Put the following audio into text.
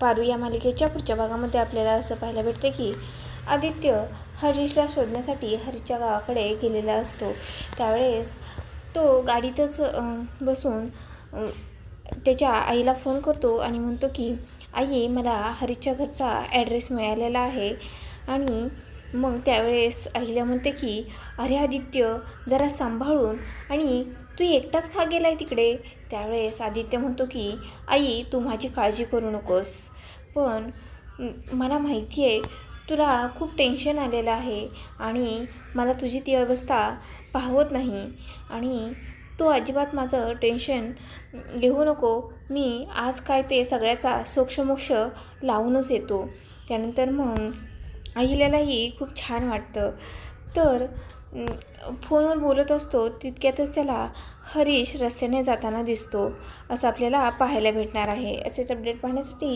पारू या मालिकेच्या पुढच्या भागामध्ये आपल्याला असं पाहायला भेटते की आदित्य हरीशला शोधण्यासाठी हरीशच्या गावाकडे गेलेला असतो. त्यावेळेस तो गाडीतच बसून त्याच्या आईला फोन करतो आणि म्हणतो की आई मला हरीशच्या घरचा ॲड्रेस मिळालेला आहे. आणि मग त्यावेळेस आईला म्हणते की अरे आदित्य जरा सांभाळून आणि तू एकटाच का गेलाय तिकडे. त्यावेळेस आदित्य म्हणतो की आई तू माझी काळजी करू नकोस. पण मला माहिती आहे तुला खूप टेन्शन आलेलं आहे आणि मला तुझी ती अवस्था पाहवत नाही. आणि तू अजिबात माझं टेन्शन घेऊ नको. मी आज काय ते सगळ्याचा सोक्षमोक्ष लावूनच येतो. त्यानंतर मग अहिल्यालाही खूप छान वाटतं. तर फोनवर बोलत असतो तितक्यातच त्याला हरीश रस्त्याने जाताना दिसतो. असं आपल्याला पाहायला भेटणार आहे. असेच अपडेट पाहण्यासाठी